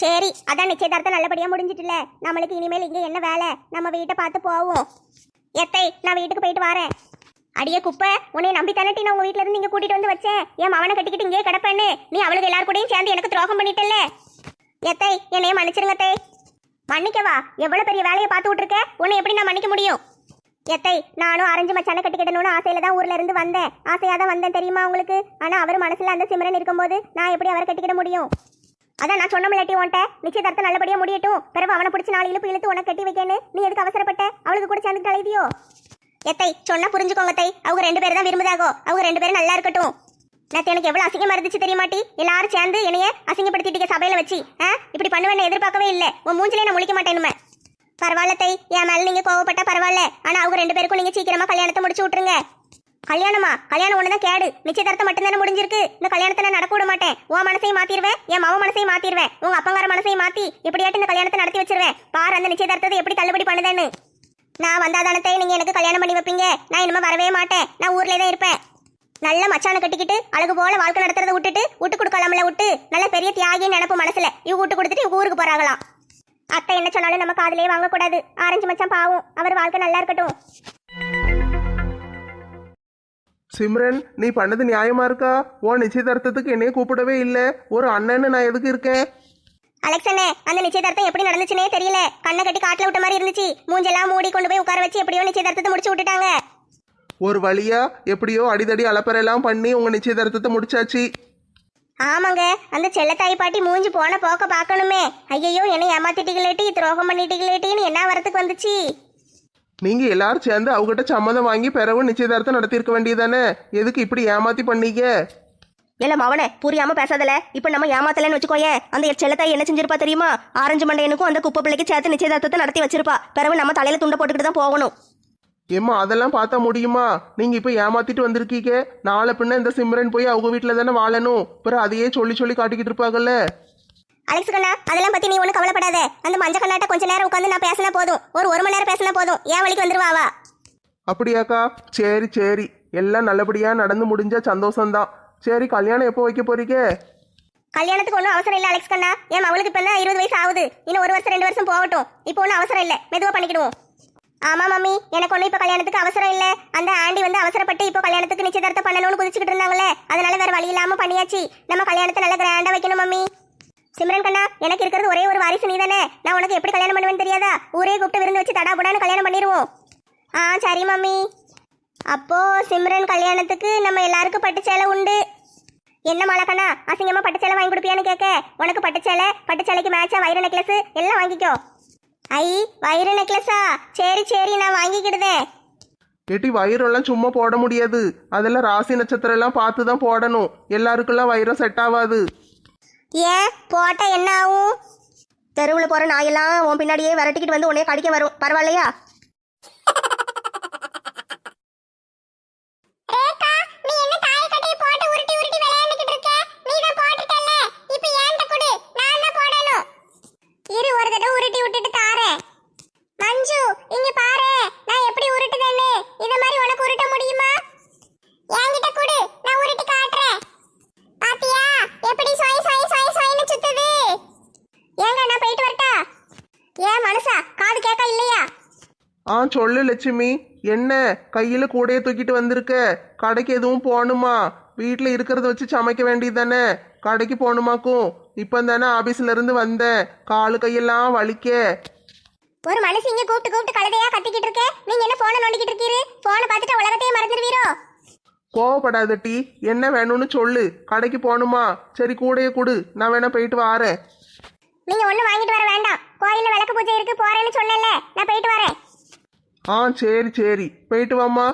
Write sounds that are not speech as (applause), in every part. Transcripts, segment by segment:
சரி அதான் நிச்சயதார்த்தம் நல்லபடியா முடிஞ்சிட்டுல. நம்மளுக்கு இனிமேல் இங்க என்ன வேலை? நம்ம வீட்டை பார்த்து போவோம். எத்தை நான் வீட்டுக்கு போயிட்டு வரேன். அடியே குப்பை உன்னை நம்பி தானட்டி நான் உங்க வீட்ல இருந்து நீங்க கூட்டிட்டு வந்து வச்சேன். என் மவனை கட்டிக்கிட்டு இங்கே கிடப்பேன்னு. நீ அவளுக்கு எல்லாரும் கூடயும் சேர்ந்து எனக்கு துரோகம் பண்ணிட்டல்ல. எத்தை என்னைய மன்னிச்சிருங்க அத்தை மன்னிக்கவா? எவ்வளவு பெரிய வேலையை பார்த்து விட்டுருக்க? உன்னை எப்படி நான் மன்னிக்க முடியும்? எத்தை நானும் அரஞ்சு மச்சான கட்டிக்கிடணும்னு ஆசையில தான் ஊர்ல இருந்து வந்தேன். ஆசையாக தான் வந்தேன் தெரியுமா உங்களுக்கு? ஆனா அவர் மனசுல அந்த சிம்ரன் இருக்கும்போது நான் எப்படி அவரை கட்டிக்கிட முடியும்? அதான் நான் சொன்ன இல்லாட்டி உன்ட்ட நிச்சயதார்த்தம் நல்லபடியா முடியட்டும். பிறகு அவனை பிடிச்சி நாலு இழுப்பு இழுத்து உனக்கு கட்டி வைக்கேன்னு நீ எதுக்கு அவசரப்பட்ட? அவளுக்கு கூட சேர்ந்து கலைவியோ எத்தை சொன்னா புரிஞ்சுக்கோங்க தை அவங்க ரெண்டு பேரும் தான் விரும்புதாகோ? அவங்க ரெண்டு பேரும் நல்லா இருக்கட்டும். நான் எனக்கு எவ்வளவு அசிங்கமா இருந்துச்சு தெரியுமாட்டி எல்லாரும் சேர்ந்து என்னைய அசிங்கப்படுத்திட்டீங்க சபையில வச்சு. ஆ? இப்படி பண்ணுவேன்னு எதிர்பார்க்கவே இல்லை. உன் மூஞ்சிலே நான் முழிக்க மாட்டேனுமே பரவாயில்ல தை என் மேல நீங்க கோவப்பட்டா பரவாயில்ல. ஆனா அவங்க ரெண்டு பேருக்கும் நீங்க சீக்கிரமா கல்யாணத்தை முடிச்சு விட்டுருங்க. கல்யாணமா? கல்யாணம் ஒண்ணுதான் கேடு. நிச்சயதார்த்தம் மட்டும்தானே முடிஞ்சிருக்கு. இந்த கல்யாணத்தை நான் நடக்க விட மாட்டேன். உன் மனசையும் மாத்திருவேன். என் மாவ மனசையும் மாத்திருவேன். உங்க அப்பங்கார மனசையும் மாத்தி இப்படியாட்டு இந்த கல்யாணத்தை நடத்தி வச்சிருவேன். பாரு அந்த நிச்சயதார்த்தத்தை எப்படி தள்ளுபடி பண்ணுதேன்னு. நான் வந்தாதானத்தை நீங்க எனக்கு கல்யாணம் பண்ணி வைப்பீங்க? நான் இனிமே வரவே மாட்டேன். நான் ஊர்லயே தான் இருப்பேன். நல்ல மச்சான கட்டிக்கிட்டு அழகு போல வாழ்க்கை நடத்துறத விட்டுட்டு விட்டு கொடுக்கலாம்ல விட்டு. நல்ல பெரிய தியாகி நினப்பு மனசுல. இவ விட்டு கொடுத்துட்டு இவங்க ஊருக்கு போறாங்களாம். அத்தை என்ன சொன்னாலும் நம்ம காதுலயே வாங்கக்கூடாது. ஆரஞ்சு மச்சான் பாவம். அவர் வாழ்க்கை நல்லா இருக்கட்டும். சிம்ரன் நீ பண்ணது நியாயமா இருக்கா? உன் நிச்சயதார்த்தத்துக்கு என்னைய கூப்பிடவே இல்லை. ஒரு அண்ணன்னு நான் எதுக்கு இருக்கேன்? அலெக்ஸ் அண்ணே அந்த நிச்சயதார்த்தம் எப்படி நடந்துச்சுனே தெரியல. கண்ணை கட்டி காட்டுல விட்ட மாதிரி இருந்துச்சு. மூஞ்செல்லாம் மூடி கொண்டு போய் உட்கார வச்சு எப்படியோ நிச்சயதார்த்தத்தை முடிச்சு விட்டுட்டாங்க. ஒரு வழியா எப்படியோ அடிதடி அலப்பறையெல்லாம் பண்ணி உங்க நிச்சயதார்த்தத்தை முடிச்சாச்சு. ஆமாங்க அந்த செல்லத்தாய் பாட்டி மூஞ்சி போன போக்க பார்க்கணுமே. ஐயையோ என்னை ஏமாத்திட்டீங்களேட்டி துரோகம் பண்ணிட்டீங்களேட்டின்னு என்ன வரத்துக்கு வந்துச்சு? நீங்க எல்லாரும் சேர்ந்து அவகிட்ட சம்மதம் வாங்கி பிறகு நிச்சயதார்த்தம் நடத்தியிருக்க வேண்டியதானே எதுக்கு இப்படி ஏமாத்தி பண்ணீங்க? இல்ல மவனே புரியாம பேசாதல. இப்ப நம்ம ஏமாத்தலன்னு வச்சுக்கோயே அந்த செல்லத்தாய் என்ன செஞ்சிருப்பா தெரியுமா? ஆரஞ்சு மண்டையனுக்கும் அந்த குப்பை பிள்ளைக்கு சேர்த்து நிச்சயதார்த்தத்தை நடத்தி வச்சிருப்பா. பிறகு நம்ம தலையில துண்டை போட்டுக்கிட்டு தான் போகணும். ஏம்மா அதெல்லாம் பார்த்தா முடியுமா? நீங்க இப்ப ஏமாத்திட்டு வந்திருக்கீங்க. நாளை பின்ன இந்த சிம்ரன் போய் அவங்க வீட்டுல தானே வாழணும். பிறகு அதையே சொல்லி சொல்லி காட்டிக்கிட்டு இருப்பாங்கல்ல? அலெக்ஸ் கண்ணா அதெல்லாம் பத்தி நீ ஒன்றும் கவலைப்படாத. அந்த மஞ்சள் கண்ணாட்ட கொஞ்ச நேரம் உட்காந்து நான் பேசினா போதும். ஒரு ஒரு மணி நேரம் பேசினா போதும். என் வழிக்கு வந்துருவாவா அப்படியாக்கா? சரி சரி. எல்லாம் நல்லபடியா நடந்து முடிஞ்சா சந்தோஷம்தான். சரி கல்யாணம் எப்போ வைக்க போறீங்க? கல்யாணத்துக்கு ஒன்றும் அவசரம் இல்லை அலெக்ஸ் கண்ணா. என் அவளுக்கு இப்போ தான் இருபது வயசு ஆகுது. இன்னும் ஒரு வருஷம் ரெண்டு வருஷம் போகட்டும். இப்போ ஒன்றும் அவசரம் இல்லை. மெதுவாக பண்ணிக்கிடுவோம். ஆமா மம்மி. எனக்கு ஒன்றும் இப்போ கல்யாணத்துக்கு அவசரம் இல்லை. அந்த ஆண்டி வந்து அவசரப்பட்டு இப்போ கல்யாணத்துக்கு நிச்சயதார்த்தம் பண்ணணும்னு குதிச்சுக்கிட்டு இருந்தாங்களே அதனால வேற வழி இல்லாம பண்ணியாச்சு. நம்ம கல்யாணத்தை நல்லா கிராண்டா வைக்கணும் மம்மி. சிம்ரன் கண்ணா எனக்கு இருக்கிறது ஒரே ஒரு வாரிசு நீ தானே நான் உனக்கு எப்படி கல்யாணம் பண்ணுவேன்னு தெரியாதா? ஊரே கூப்பிட்டு விருந்து வச்சு தடா புடான்னு கல்யாணம் பண்ணிடுவோம். ஆ சரி மம்மி. அப்போ சிம்ரன் கல்யாணத்துக்கு நம்ம எல்லாருக்கும் பட்டு சேலை உண்டு. என்ன மாலக்கண்ணா அசிங்கமா பட்டு சேலை வாங்கி கொடுப்பியான்னு கேட்க? உனக்கு பட்டு சேலை பட்டு சேலைக்கு மேட்சா வைர நெக்லஸ் எல்லாம் வாங்கிக்கோ. ஐ வைர நெக்லஸா சரி சரி நான் வாங்கிக்கிடுதேன் எட்டி வயிறெல்லாம் சும்மா போட முடியாது. அதெல்லாம் ராசி நட்சத்திரம் எல்லாம் பார்த்து தான் போடணும். எல்லாருக்கெல்லாம் வயிறும் செட் ஆகாது. ஏன்? போட்டா என்ன ஆகும்? தெருவில் போகிற நாயெல்லாம் உன் பின்னாடியே விரட்டிக்கிட்டு வந்து உன்னைய கடிக்க வரும். பரவாயில்லையா ரேகா நீ என்ன தாயக்கட்டையை போட்டு உருட்டி உருட்டி விளையாண்டுக்கிட்டு இருக்க நீ தான் போட்டுட்டல்ல இப்போ ஏன்ட்ட கொடு நான் தான் போடணும் இரு ஒரு தடவை உருட்டி விட்டுட்டு தாரேன் மஞ்சு இங்க பாரு நான் எப்படி உருட்டுதேன்னு இத மாதிரி உனக்கு உருட்ட முடியுமா என்கிட்ட கொடு நான் உருட்டி காட்டுறேன் பாத்தியா எப்படி சொய் சொய் சொய் சொய்னு சுத்துது ஏங்க நான் போயிட்டு வரட்டா ஏன் மனசா காது கேட்க இல்லையா ஆ சொல்லு லட்சுமி. என்ன? கையில கூடையை தூக்கிட்டு வந்திருக்க. கடைக்கு எதுவும் போகணுமா? வீட்டில் இருக்கிறத வச்சு சமைக்க வேண்டியதானே கடைக்கு போகணுமாக்கும். இப்போ தானே ஆபீஸ்ல இருந்து வந்தேன். காலு கையெல்லாம் வலிக்க. ஒரு மனுஷன் இங்க கூப்பிட்டு கூப்பிட்டு கழுதையா கத்திக்கிட்டு இருக்க. நீங்க என்ன போன நோண்டிக்கிட்டு இருக்கீரு? போனை பார்த்துட்டு உலகத்தையே மறந்துடுவீரோ கோவப்படாத டி என்ன வேணும்னு சொல்லு. கடைக்கு போகணுமா? சரி கூடையை கொடு. நான் வேணா போயிட்டு வாரேன். நீங்க ஒண்ணு வாங்கிட்டு வர வேண்டாம். கோயில்ல விளக்கு பூஜை இருக்கு போறேன்னு சொன்னேன்ல. நான் போயிட்டு வரேன். ஆ சரி சரி. போயிட்டு வாம்மா.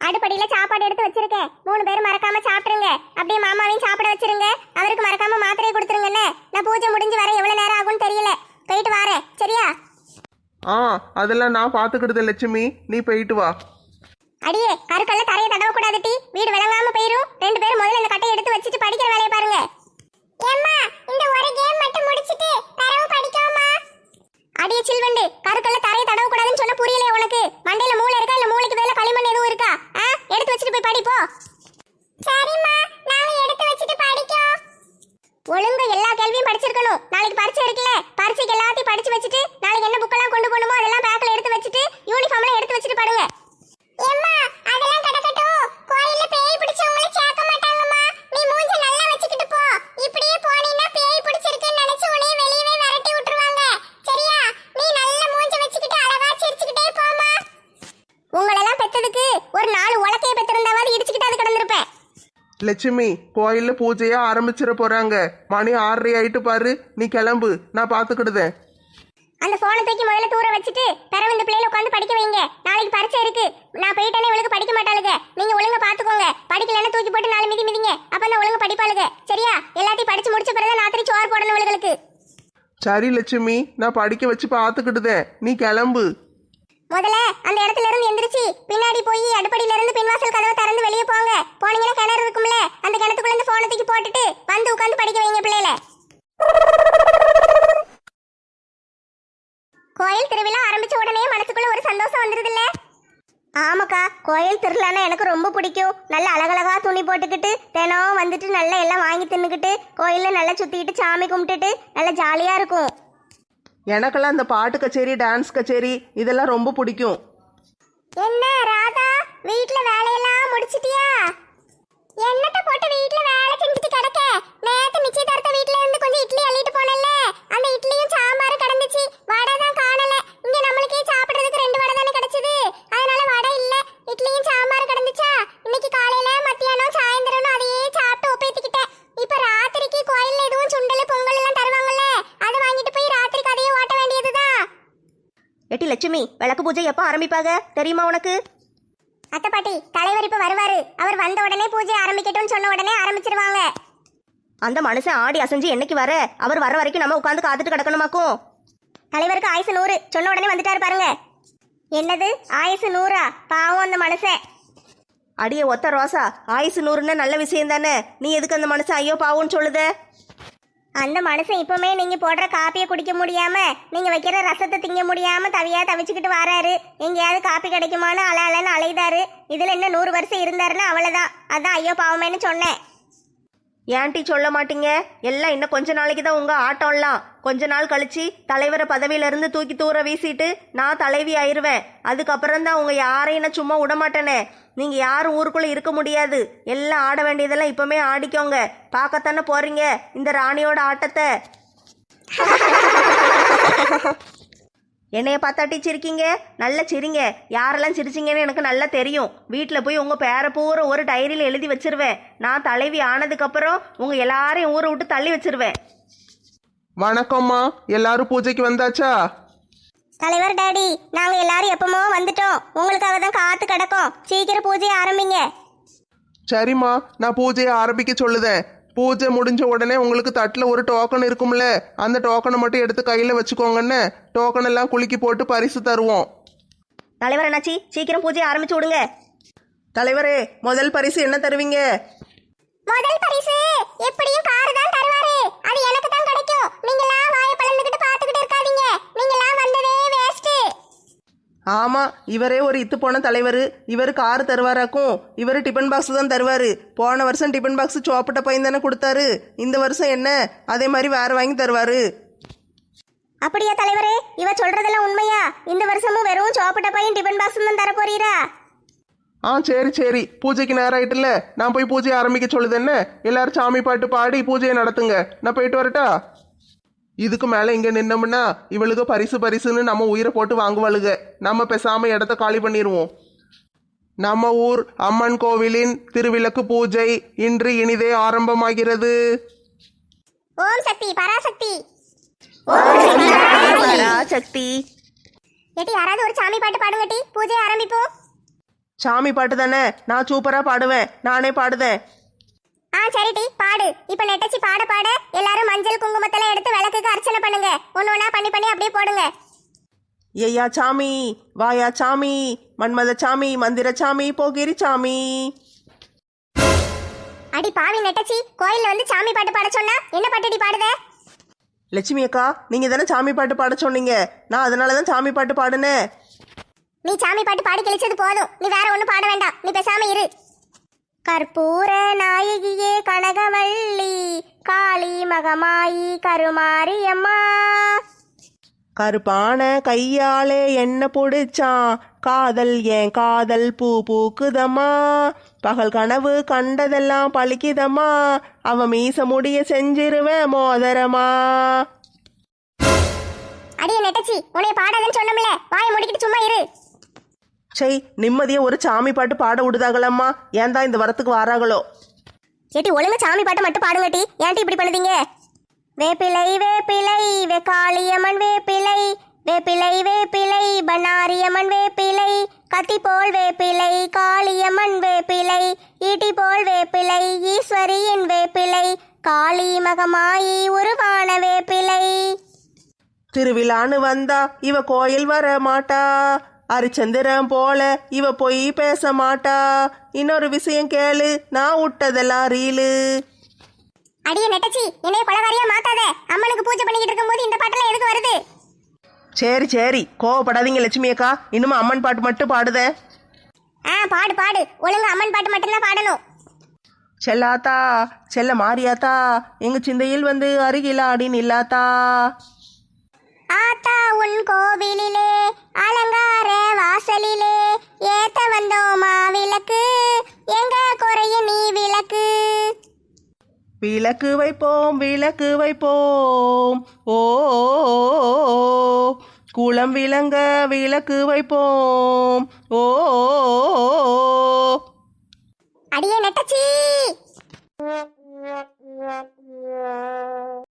அடுப்படியில சாப்பாடு எடுத்து வச்சிருக்கேன். மூணு பேரும் மறக்காம சாப்பிடுங்க. அப்படியே மாமாவையும் சாப்பிட வச்சிருங்க. அவருக்கு மறக்காம மாத்திரையை கொடுத்துருங்கண்ணே நான் பூஜை முடிஞ்சு வர எவ்வளவு நேரம் ஆகும்னு தெரியல. போயிட்டு வரேன். சரியா? ஆ அதெல்லாம் நான் பார்த்துக்கிடுது லட்சுமி. நீ போயிட்டு வா. அடியே கருக்கல்ல தரையை தடவ கூடாது டி. வீடு விளங்காம போயிரும். ரெண்டு பேரும் முதல்ல இந்த கட்டையை எடுத்து வச்சுட்டு படிக்கிற வேலையை பாருங்க. ஏம்மா இந்த ஒரு கேம் மட்டும் முடிச்சிட்டு தரவு படிக்கோமா அடியே சில்வண்டு கருக்கல்ல தரையை தடவ கூடாதுன்னு சொன்ன புரியலையே உனக்கு மண்டையில மூளை இருக்கா இல்ல மூளைக்கு வேலை களிமண் எதுவும் இருக்கா ஆ எடுத்து வச்சுட்டு போய் படிப்போ சரிம்மா நாங்க எடுத்து வச்சுட்டு படிக்கோம் ஒழுங்கா எல்லா கேள்வியும் படிச்சிருக்கணும் நாளைக்கு பரீட்சை இருக்குல்ல பரீட்சைக்கு எல்லாத்தையும் படிச்சு வச்சுட்டு நாளைக்கு என்ன புக்கெல்லாம் கொண்டு போகணுமோ அதெல்லாம் பேக்ல எடுத்து வச்சுட்டு யூனிஃபார்ம்ல எடுத்து வச்சுட்டு பாருங்க ஏம்மா அதெல்லாம் கிடக்கட்டும் கோயில்ல பேய் பிடிச்சவங்கள சேர்க்க மாட்டாங்கம்மா நீ மூஞ்ச நல்லா வச்சுக்கிட்டு போ இப்படியே போனீன்னா பேய் பிடிச்சிருக்குன்னு நினைச்சு உன்னைய வெளியவே விரட்டி விட்டுருவாங்க சரியா நீ நல்ல மூஞ்ச வச்சுக்கிட்டு அழகா சிரிச்சுக்கிட்டே போமா உங்களெல்லாம் பெத்ததுக்கு ஒரு நாலு உலக்கைய பெத்திருந்தாவது இடிச்சுக்கிட்டு அது கிடந்திருப்பேன் லட்சுமி கோயில்ல பூஜையை ஆரம்பிச்சிட போறாங்க. மணி ஆறரை ஆயிட்டு பாரு. நீ கிளம்பு. நான் பாத்துக்கிடுதேன். அந்த போனை தூக்கி முதல்ல தூர வச்சுட்டு பிறகு இந்த பிள்ளைல உட்காந்து படிக்க வைங்க. நாளைக்கு பரீட்சை இருக்கு. நான் போயிட்டேனே இவளுக்கு படிக்க மாட்டாளுங்க. நீங்க ஒழுங்கா பாத்துக்கோங்க. படிக்கலன்னா தூக்கி போட்டு நாலு மிதி மிதிங்க. அப்ப தான் ஒழுங்கா படிப்பாளுங்க. சரியா? எல்லாத்தையும் படிச்சு முடிச்ச பிறகு ராத்திரி சோறு போடணும் இவளுகளுக்கு. சரி லட்சுமி நான் படிக்க வச்சு பாத்துக்கிடுதேன். நீ கிளம்பு. முதல்ல அந்த இடத்துல இருந்து எந்திரிச்சு பின்னாடி போய் அடுப்படியில இருந்து பின்வாசல் கதவை திறந்து வெளியே போங்க போனீங்கன்னா கிணறு இருக்கும்ல அந்த கிணத்துக்குள்ள இருந்து போனை தூக்கி போட்டுட்டு வந்து உட்காந்து படிக்க வைங்க பிள்ளைல கோயில் திருவிழா ஆரம்பிச்ச உடனே மனசுக்குள்ள ஒரு சந்தோஷம் வந்துருதுல்ல ஆமாக்கா கோயில் திருவிழான்னா எனக்கு ரொம்ப பிடிக்கும் நல்ல அழகழகா துணி போட்டுக்கிட்டு தினம் வந்துட்டு நல்லா எல்லாம் வாங்கி தின்னுக்கிட்டு சுத்திக்கிட்டு சாமி கும்பிட்டுட்டு நல்லா ஜாலியா இருக்கும். எனக்கெல்லாம் இந்த பாட்டு கச்சேரி டான்ஸ் கச்சேரி இதெல்லாம் ரொம்ப பிடிக்கும். என்ன ராதா வீட்ல வேலையெல்லாம் முடிச்சிட்டியா? என்னத்த போட்டு வீட்ல வேலை செஞ்சுட்டு கிடக்க? நேத்து நிச்சயதார்த்த வீட்ல இருந்து கொஞ்சம் இட்லி அள்ளிட்டு போனல அந்த இட்லியும் சாம்பாரும் கிடந்துச்சு. வடை தான் காணல. இங்க நம்மளுக்கே சாப்பிடுறதுக்கு ரெண்டு வடை தானே கிடைச்சது அதனால வடை இல்ல இட்லியும் சாம்பார் கிடந்துச்சா இன்னைக்கு காலையில மத்தியானம் சாயந்தரம் அதையே சாப்பிட்டு ஒப்பேத்திக்கிட்டேன் இப்ப ராத்திரிக்கு கோயில்ல எதுவும் சுண்டல் பொங்கல் எல்லாம் தருவாங்கல்ல அதை வாங்கிட்டு போய் ராத்திரிக்கு அதையே ஓட்ட வேண்டியதுதான் எட்டி லட்சுமி விளக்கு பூஜை எப்போ ஆரம்பிப்பாங்க? தெரியுமா உனக்கு? அத்தை பாட்டி தலைவர் இப்ப வருவாரு. அவர் வந்த உடனே பூஜை ஆரம்பிக்கட்டும்னு சொன்ன உடனே ஆரம்பிச்சிருவாங்க. அந்த மனுஷன் ஆடி அசைஞ்சு என்னைக்கு வர? அவர் வர வரைக்கும் நம்ம உட்காந்து காத்துட்டு கிடக்கணுமாக்கும்? தலைவருக்கு ஆயுசு நூறு. சொன்ன உடனே வந்துட்டாரு பாருங்க. என்னது? ஆயுசு நூறா? பாவம் அந்த மனுஷன். அடியே ஒத்த ரோசா. ஆயுசு நூறுன்னா நல்ல விஷயம் தானே? நீ எதுக்கு அந்த மனுஷன் ஐயோ பாவுன்னு சொல்லுத? அந்த மனுஷன் இப்பவுமே நீங்க போடுற காப்பியை குடிக்க முடியாம நீங்க வைக்கிற ரசத்தை திங்க முடியாம தவியா தவிச்சுக்கிட்டு வராரு. எங்கேயாவது காப்பி கிடைக்குமான்னு அல அலன்னு அலைதாரு இதுல இன்னும் நூறு வருஷம் இருந்தாருன்னு அவ்வளவுதான். அதான் ஐயோ பாவமேன்னு சொன்னேன். ஏன்டி சொல்ல மாட்டீங்க? எல்லாம் இன்னும் கொஞ்ச நாளைக்கு தான் உங்க ஆட்டம்லாம். கொஞ்ச நாள் கழிச்சு தலைவரை பதவியிலேருந்து தூக்கி தூர வீசிட்டு நான் தலைவி ஆயிருவேன். அதுக்கப்புறம் தான் உங்க யாரையும் நான் சும்மா விட மாட்டேனே. நீங்க யாரும் ஊருக்குள்ள இருக்க முடியாது. எல்லாம் ஆட வேண்டியதெல்லாம் இப்பவுமே ஆடிக்கோங்க. பார்க்கத்தானே போறீங்க இந்த ராணியோட ஆட்டத்தை? (laughs) என்னைய பார்த்தாட்டி சிரிக்கீங்க நல்லா சிரிங்க. யாரெல்லாம் சிரிச்சிங்கன்னு எனக்கு நல்லா தெரியும். வீட்டில் போய் உங்கள் பேரை பூரா ஒரு டைரியில் எழுதி வச்சிருவேன். நான் தலைவி ஆனதுக்கப்புறம் உங்கள் எல்லாரையும் ஊரை விட்டு தள்ளி வச்சிருவேன். வணக்கம்மா. எல்லாரும் பூஜைக்கு வந்தாச்சா? தலைவர் டாடி நாங்க எல்லாரும் எப்பமோ வந்துட்டோம். உங்களுக்காக தான் காத்து கிடக்கோம். சீக்கிரம் பூஜையை ஆரம்பிங்க. சரிம்மா. நான் பூஜையை ஆரம்பிக்க சொல்லுதேன். பூஜை முடிஞ்ச உடனே உங்களுக்கு தட்டில் ஒரு டோக்கன் இருக்கும்ல அந்த டோக்கனை மட்டும் எடுத்து கையில் வச்சுக்கோங்கன்னு டோக்கன் எல்லாம் குலுக்கி போட்டு பரிசு தருவோம். தலைவர் என்னாச்சி சீக்கிரம் பூஜையை ஆரம்பிச்சு விடுங்க. தலைவரே முதல் பரிசு என்ன தருவீங்க முதல் பரிசு எப்படியும் கார் தான் தருவாரு அது எனக்கு தான் கிடைக்கும் நீங்களா வாயை பழந்துகிட்டு பாத்துக்கிட்டு இருக்காதீங்க நீங்களா வந்ததே வேஸ்ட் ஆமா இவரே ஒரு இத்து போன தலைவர். இவர் கார் தருவாராக்கும். இவர் டிஃபன் பாக்ஸ் தான் தருவாரு. போன வருஷம் டிஃபன் பாக்ஸ் சோப்பிட்ட பையன் தானே கொடுத்தாரு. இந்த வருஷம் என்ன? அதே மாதிரி வேற வாங்கி தருவாரு. அப்படியா தலைவரே? இவ சொல்றதெல்லாம் உண்மையா? இந்த வருஷமும் வெறும் சோப்பட்ட பையன் டிபன் பாக்ஸ் தான் தர போறீரா? ஆ சரி சரி. பூஜைக்கு நேரம் ஆயிட்டுல நான் போய் பூஜையை ஆரம்பிக்க சொல்லுது என்ன? எல்லாரும் சாமி பாட்டு பாடி பூஜையை நடத்துங்க. நான் போயிட்டு வரட்டா? இதுக்கு மேலே இங்கே நின்னோம்னா இவளுக்கு பரிசு பரிசுன்னு நம்ம உயிரை போட்டு வாங்குவாளுக. நம்ம பேசாம இடத்த காலி பண்ணிடுவோம் நம்ம ஊர் அம்மன் கோவிலின் திருவிளக்கு பூஜை இன்று இனிதே ஆரம்பமாகிறது. ஓம் சக்தி பராசக்தி. சக்தி ஏட்டி யாராவது ஒரு சாமி பாட்டு பாடுங்க டி. பூஜை ஆரம்பிப்போம். சாமி பாட்டு தானே? நான் சூப்பரா பாடுவேன். நானே பாடுதேன். ஆ சரி டி பாடு. இப்ப நெட்டச்சி பாட பாட எல்லாரும் மஞ்சள் குங்குமத்தெல்லாம் எடுத்து விளக்குக்கு அர்ச்சனை பண்ணுங்க. ஒண்ணா பண்ணி பண்ணி அப்படியே போடுங்க. ஐயா சாமி வாயா சாமி மன்மத சாமி மந்திர சாமி போகிரி சாமி. அடி பாவி நெட்டச்சி கோயில்ல வந்து சாமி பாட்டு பாட சொன்னா என்ன பாட்டுடி பாடுத? லட்சுமி அக்கா நீங்க தானே சாமி பாட்டு பாட சொன்னீங்க. நான் அதனால தான் சாமி பாட்டு பாடுனேன். நீ சாமி பாட்டு பாடி கிழிச்சது போதும். நீ வேற ஒண்ணும் பாட வேண்டாம். நீ பேசாம இரு. கற்பூர நாயகியே கனகவள்ளி காளி மகமாயி கருமாரியம்மா. கருப்பான கையாலே என்ன பிடிச்சான் காதல் ஏன் காதல் பூ பூக்குதம்மா? பகல் கனவு கண்டதெல்லாம் பழிக்குதம்மா? அவன் மீச முடிய செஞ்சிருவேன் மோதரமா? அடியே நெட்டச்சி உன்னை பாடாதன்னு சொன்னோம்ல. வாயை முடிக்கிட்டு சும்மா இரு. சை நிம்மதியா ஒரு சாமி பாட்டு பாட விடுதாங்களம்மா. ஏன் தான் இந்த வரத்துக்கு வாராங்களோ? ஏட்டி ஒழுங்கா சாமி பாட்டை மட்டும் பாடுங்கட்டி ஏன்ட்டி இப்படி பண்ணுதீங்க? வேப்பிலை வேப்பிலை வே காளியம்மன் வேப்பிலை. வேப்பிலை வேப்பிலை பண்ணாரியம்மன் வேப்பிலை. கத்தி போல் வேப்பிலை காளியம்மன் வேப்பிலை. ஈட்டி போல் வேப்பிலை ஈஸ்வரியின் வேப்பிலை. காளி மகமாயி உருவான வேப்பிலை. திருவிழான்னு வந்தா இவ கோயில் வர மாட்டா அரிச்சந்திரன் போல இவ பொய் பேச மாட்டா. இன்னொரு விஷயம் கேளு நான் விட்டதெல்லாம் ரீலு. அடியே நெட்டச்சி என்னைய கொலகாரியா மாத்தாத. அம்மனுக்கு பூஜை பண்ணிக்கிட்டு இருக்கும்போது இந்த பாட்டெல்லாம் எதுக்கு வருது? சரி சரி கோவப்படாதீங்க லட்சுமி அக்கா. இன்னும் அம்மன் பாட்டு மட்டும் பாடுதே. ஆ பாடு பாடு. ஒழுங்கா அம்மன் பாட்டு மட்டும்தான் பாடணும். செல்லாத்தா செல்ல மாரியாத்தா எங்க சிந்தையில் வந்து அருகில் ஆடி நில்லாத்தா ஆத்தா உன் கோவிலிலே அலங்கார வாசலிலே. ஏத்த வந்தோமா விளக்கு? எங்க குறைய நீ விளக்கு? விளக்கு வைப்போம் விளக்கு வைப்போம். ஓ குளம் விளங்க விளக்கு வைப்போம். ஓ அடியே நெட்டச்சி.